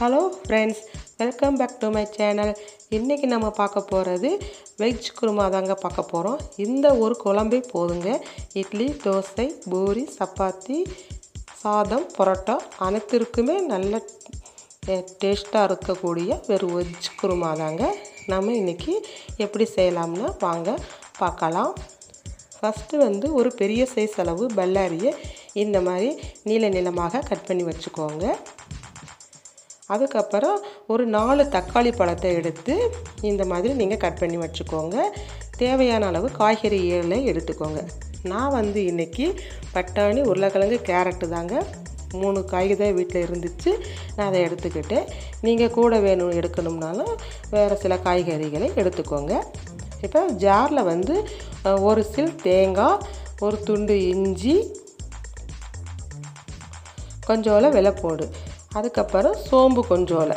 Hello friends welcome back to my channel இன்றைக்கி நம்ம பார்க்க போகிறது வெஜ் குருமா தாங்க பார்க்க போகிறோம் இந்த ஒரு குழம்பே போதுங்க. இட்லி தோசை பூரி சப்பாத்தி சாதம் பரோட்டா அனைத்திற்குமே நல்ல டேஸ்ட்டாக இருக்கக்கூடிய வெறும் வெஜ் குருமா தாங்க. நம்ம இன்றைக்கி எப்படி செய்யலாம்னு வாங்க பார்க்கலாம். ஃபஸ்ட்டு வந்து ஒரு பெரிய சைஸ் அளவு பல்லாரியை இந்த மாதிரி நீள நீளமாக கட் பண்ணி வச்சுக்கோங்க. அதுக்கப்புறம் ஒரு நாலு தக்காளி பழத்தை எடுத்து இந்த மாதிரி நீங்கள் கட் பண்ணி வச்சுக்கோங்க. தேவையான அளவு காய்கறிகளை எடுத்துக்கோங்க. நான் வந்து இன்றைக்கி பட்டாணி உருளைக்கிழங்கு கேரட்டு தாங்க. மூணு காய்கறி தான் வீட்டில் இருந்துச்சு. நான் அதை எடுத்துக்கிட்டேன். நீங்கள் கூட வேணும் எடுக்கணும்னாலும் வேறு சில காய்கறிகளை எடுத்துக்கோங்க. இப்போ ஜாரில் வந்து ஒரு சில் தேங்காய் ஒரு துண்டு இஞ்சி கொஞ்சோல வெள்ளைப்பூடு அதுக்கப்புறம் சோம்பு கொஞ்சோலை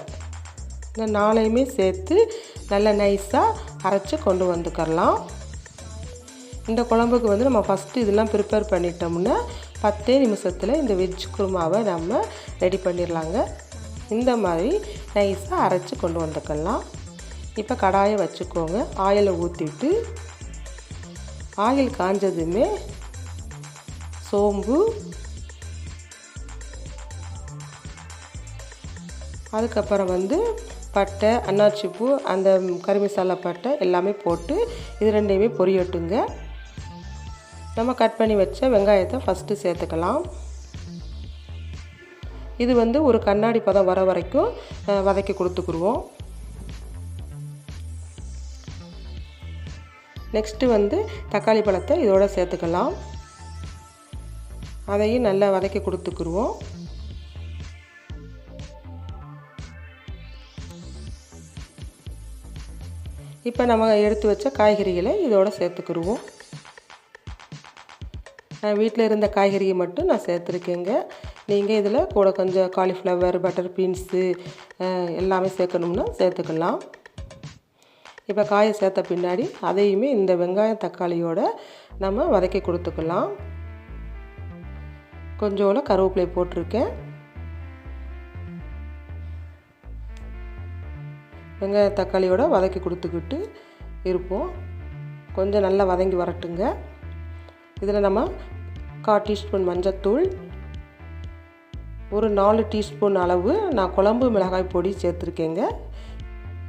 இந்த நாளையுமே சேர்த்து நல்லா நைஸாக அரைச்சி கொண்டு வந்துக்கிறலாம். இந்த குழம்புக்கு வந்து நம்ம ஃபஸ்ட்டு இதெல்லாம் ப்ரிப்பேர் பண்ணிட்டோம்னா பத்தே நிமிஷத்தில் இந்த வெஜ் குருமாவை நம்ம ரெடி பண்ணிடலாங்க. இந்த மாதிரி நைஸாக அரைச்சி கொண்டு வந்துக்கலாம். இப்போ கடாயை வச்சுக்கோங்க. ஆயிலை ஊற்றிட்டு ஆயில் காஞ்சதுமே சோம்பு அதுக்கப்புறம் வந்து பட்டை அன்னாச்சிப்பூ அந்த கறி மசாலா பட்டை எல்லாமே போட்டு இது ரெண்டையுமே பொரியட்டுங்க. நம்ம கட் பண்ணி வச்ச வெங்காயத்தை ஃபஸ்ட்டு சேர்த்துக்கலாம். இது வந்து ஒரு கண்ணாடி பதம் வர வரைக்கும் வதக்கி கொடுத்துக்குருவோம். நெக்ஸ்ட்டு வந்து தக்காளி பழத்தை இதோட சேர்த்துக்கலாம். அதையும் நல்லா வதக்கி கொடுத்துக்குருவோம். இப்போ நம்ம எடுத்து வச்ச காய்கறிகளை இதோடு சேர்த்துக்கிடுவோம் நான் வீட்டில் இருந்த காய்கறியை மட்டும் நான் சேர்த்துருக்கேங்க. நீங்கள் இதில் கூட கொஞ்சம் காலிஃப்ளவர் பட்டர் பீன்ஸு எல்லாமே சேர்க்கணும்னா சேர்த்துக்கலாம். இப்போ காயை சேர்த்த பின்னாடி அதையுமே இந்த வெங்காயம் தக்காளியோடு நம்ம வதக்கி கொடுத்துக்கலாம். கொஞ்சோண்டு கருவேப்பிலை போட்டிருக்கேன். வெங்காய தக்காளியோட வதக்கி கொடுத்துக்கிட்டு இருப்போம். கொஞ்சம் நல்லா வதங்கி வரட்டுங்க. இதில் நம்ம கால் டீஸ்பூன் மஞ்சத்தூள் ஒரு நாலு டீஸ்பூன் அளவு நான் குழம்பு மிளகாய் பொடி சேர்த்துருக்கேங்க.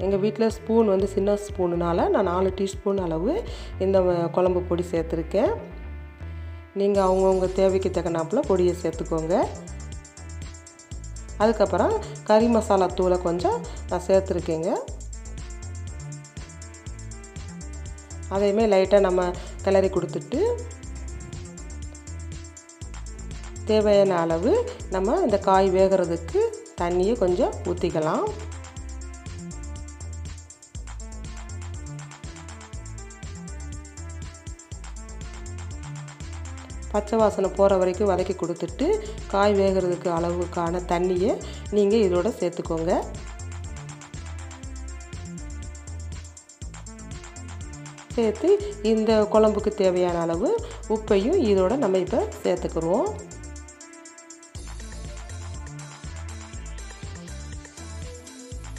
எங்கள் வீட்டில் ஸ்பூன் வந்து சின்ன ஸ்பூனுனால் நான் நாலு டீஸ்பூன் அளவு இந்த குழம்பு பொடி சேர்த்துருக்கேன். நீங்கள் அவங்கவுங்க தேவைக்கு தக்கனாப்பில் பொடியை சேர்த்துக்கோங்க. அதுக்கப்புறம் கறி மசாலா தூளை கொஞ்சம் நான் சேர்த்துருக்கேங்க. அதையுமே லைட்டாக நம்ம கிளறி கொடுத்துட்டு தேவையான அளவு நம்ம இந்த காய் வேகிறதுக்கு தண்ணியை கொஞ்சம் ஊற்றிக்கலாம் பச்சை வாசனை போகிற வரைக்கும் வதக்கி கொடுத்துட்டு காய் வேகிறதுக்கு அளவுக்கான தண்ணியை நீங்கள் இதோட சேர்த்துக்கோங்க. சேர்த்து இந்த குழம்புக்கு தேவையான அளவு உப்பையும் இதோட நம்ம இப்போ சேர்த்துக்குருவோம்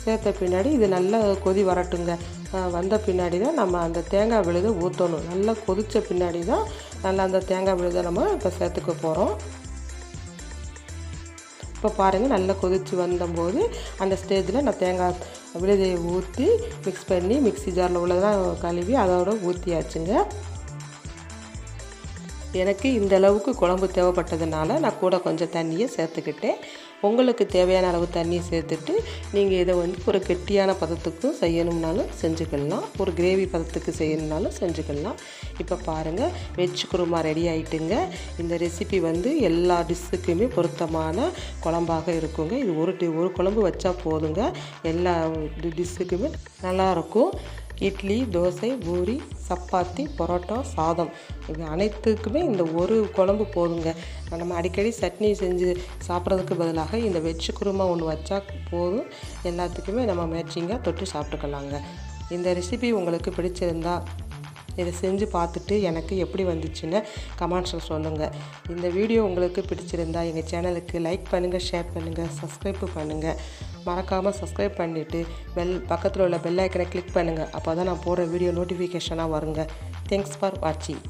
சேர்த்த பின்னாடி இது நல்லா கொதி வரட்டுங்க. வந்த பின்னாடி தான் நம்ம அந்த தேங்காய் விழுதை ஊற்றணும் நல்லா கொதித்த பின்னாடி தான் நல்லா அந்த தேங்காய் விழுதை நம்ம இப்போ சேர்த்துக்க போகிறோம் இப்போ பாருங்கள் நல்லா கொதித்து வந்தபோது அந்த ஸ்டேஜில் நான் தேங்காய் விழுதையை ஊற்றி மிக்ஸ் பண்ணி மிக்ஸி ஜாரில் உள்ளதெல்லாம் கழுவி அதோட ஊற்றியாச்சுங்க எனக்கு இந்த அளவுக்கு குழம்பு தேவைப்பட்டதுனால நான் கூட கொஞ்சம் தண்ணியை சேர்த்துக்கிட்டேன். உங்களுக்கு தேவையான அளவு தண்ணியை சேர்த்துட்டு நீங்கள் இதை வந்து ஒரு கெட்டியான பதத்துக்கும் செய்யணும்னாலும் செஞ்சுக்கலாம். ஒரு கிரேவி பதத்துக்கு செய்யணும்னாலும் செஞ்சுக்கலாம். இப்போ பாருங்கள் வெஜ் குருமா ரெடி ஆகிட்டுங்க இந்த ரெசிபி வந்து எல்லா டிஷ்ஷுக்குமே பொருத்தமான குழம்பாக இருக்குங்க. இது ஒரு ஒரு குழம்பு வச்சா போதுங்க. எல்லா டிஷ்ஷுக்குமே நல்லாயிருக்கும் இட்லி தோசை பூரி சப்பாத்தி பரோட்டா சாதம். இது அனைத்துக்குமே இந்த ஒரு குழம்பு போதுங்க. நம்ம அடிக்கடி சட்னி செஞ்சு சாப்பிட்றதுக்கு பதிலாக இந்த வெஜ் குருமா ஒன்று வச்சா போதும். எல்லாத்துக்குமே நம்ம மேட்சிங்காக தொட்டு சாப்பிட்டுக்கலாங்க. இந்த ரெசிபி உங்களுக்கு பிடிச்சிருந்தா இதை செஞ்சு பார்த்துட்டு எனக்கு எப்படி வந்துச்சுன்னு கமெண்ட்ஸில் சொல்லுங்கள் இந்த வீடியோ உங்களுக்கு பிடிச்சிருந்தா எங்கள் சேனலுக்கு லைக் பண்ணுங்கள் ஷேர் பண்ணுங்கள் சப்ஸ்கிரைப் பண்ணுங்கள் மறக்காமல் சப்ஸ்கிரைப் பண்ணிவிட்டு பெல் பக்கத்தில் உள்ள பெல் ஐக்கனை கிளிக் பண்ணுங்கள் அப்போ தான் நான் போடுற வீடியோ நோட்டிஃபிகேஷனாக வருங்க. தேங்க்ஸ் ஃபார் வாட்சிங்